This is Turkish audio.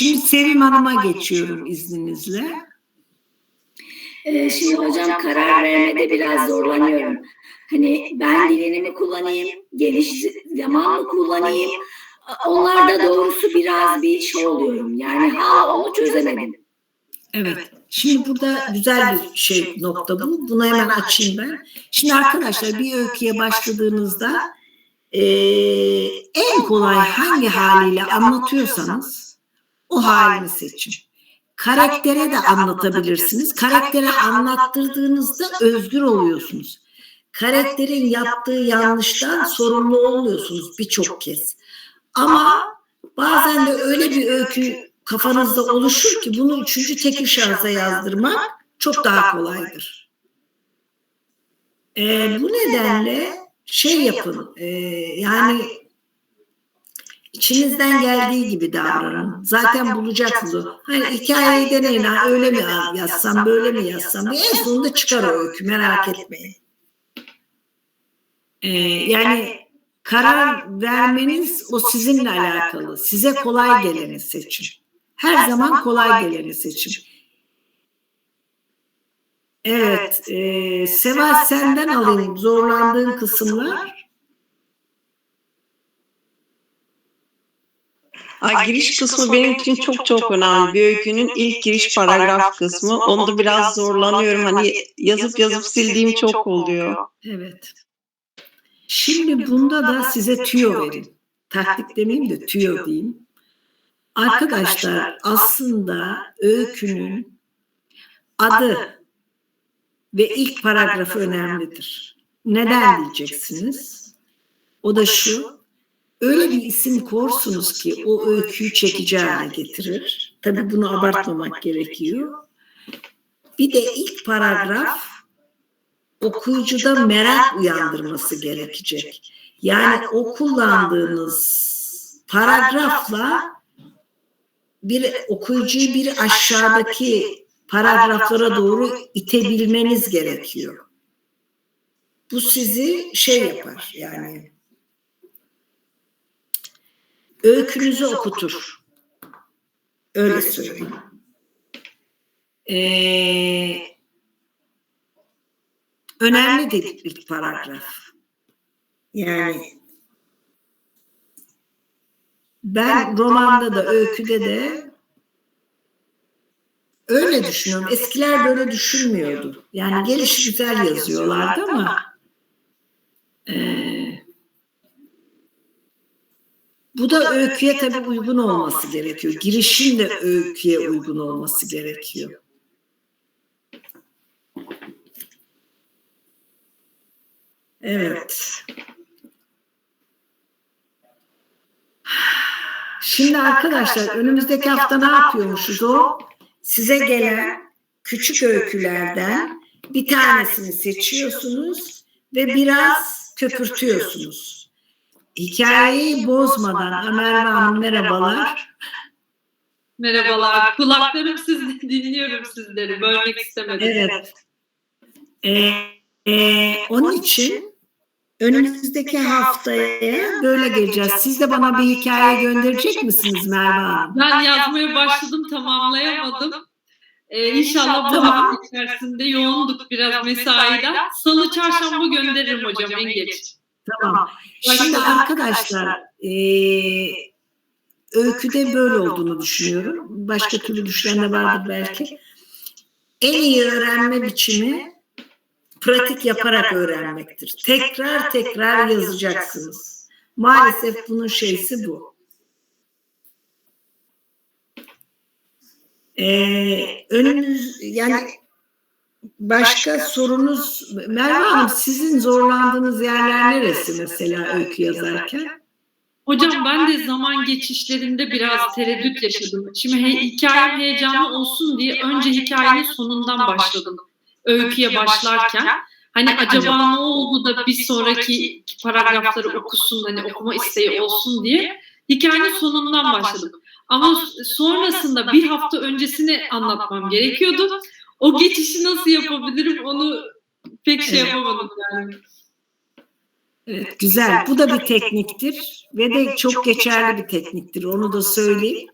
Şimdi Sevim Hanım'a geçiyorum izninizle. Ee, şimdi hocam karar vermede biraz zorlanıyorum. Hani ben dilini mi kullanayım, geniş zaman mı kullanayım? Onlarda doğrusu biraz bir şey oluyorum. Yani hala onu çözemedim. Evet. Şimdi burada güzel bir şey nokta bu. Bunu hemen açayım ben. Şimdi arkadaşlar bir öyküye başladığınızda eee, en kolay hangi haliyle anlatıyorsanız o halini seçin. Karaktere de anlatabilirsiniz. Karaktere anlattırdığınızda özgür oluyorsunuz. Karakterin yaptığı yanlıştan sorumlu olmuyorsunuz birçok kez. Ama bazen de öyle bir öykü kafanızda oluşur ki bunu üçüncü tekil şahsa yazdırmak çok daha kolaydır. Ee, bu nedenle şey yapın, e, yani içinizden geldiği gibi davranın. Zaten bulacaksınız o. Hani hikayeyi deneyin, ha, öyle mi yazsam, böyle mi yazsam diye en sonunda çıkar o öykü, merak etmeyin. Ee, yani karar vermeniz o sizinle alakalı. Size kolay geleni seçin. Her zaman kolay geleni seçin. Evet, e, Seval senden alayım zorlandığın kısımlar. Ay, giriş kısmı benim için çok çok önemli. Bir öykünün ilk giriş paragraf kısmı. Onda biraz zorlanıyorum. Hani yazıp yazıp sildiğim çok oluyor. Evet. Şimdi bunda da size tüyo verin. Taktik demeyeyim de tüyo diyeyim. Arkadaşlar aslında öykünün adı ve ilk paragrafı önemlidir. Neden diyeceksiniz? O da şu. Öyle bir isim korsunuz ki o öyküyü çekici hale getirir. Tabii bunu abartmamak gerekiyor. Bir de ilk paragraf okuyucuda merak uyandırması gerekecek. Yani o kullandığınız paragrafla bir okuyucuyu bir aşağıdaki paragraflara doğru itebilmeniz gerekiyor. Bu sizi şey yapar yani öykünüzü okutur. Öyle söyleyeyim. Ee, önemlidir ilk paragraf. Yani ben romanda da öyküde de öyle düşünüyorum. Eskiler böyle düşünmüyordu. Yani gelişi güzel yazıyorlardı ama eee bu da öyküye tabii uygun olması gerekiyor. Girişin de öyküye uygun olması gerekiyor. Evet. Şimdi arkadaşlar önümüzdeki hafta ne yapıyormuşuz o? Size gelen küçük öykülerden bir tanesini seçiyorsunuz ve biraz köpürtüyorsunuz. Hikayeyi bozmadan Ömer Hanım merhabalar. Merhabalar. Kulaklarım sizde dinliyorum sizleri. Bölmek istemedim. Evet. Ee, e, onun için önümüzdeki haftaya böyle geleceğiz. Siz de bana bir hikaye gönderecek misiniz Merve Hanım? Ben yazmaya başladım, tamamlayamadım. Ee, inşallah bu Tamam. hafta içerisinde yoğunduk biraz mesaiden. Salı, çarşamba gönderirim hocam en geç. Tamam. Şimdi arkadaşlar e, öyküde böyle olduğunu düşünüyorum. Başka türlü düşünen de vardır belki. En iyi öğrenme biçimi pratik yaparak öğrenmektir. Tekrar tekrar yazacaksınız. Maalesef bunun şeysi bu. Ee, önünüz yani başka sorunuz Merve Hanım sizin zorlandığınız yerler neresi mesela öykü yazarken? Hocam ben de zaman geçişlerinde biraz tereddüt yaşadım. Şimdi he, hikayem heyecanlı olsun diye önce hikayenin sonundan başladım. Öyküye başlarken. Hani acaba ne oldu da bir sonraki paragrafları okusun hani okuma isteği olsun diye hikayenin sonundan başladım. Ama sonrasında bir hafta öncesini anlatmam gerekiyordu. O geçişi nasıl yapabilirim onu pek şey yapamadım yani. Evet, güzel. Bu da bir tekniktir ve de çok geçerli bir tekniktir. Onu da söyleyeyim.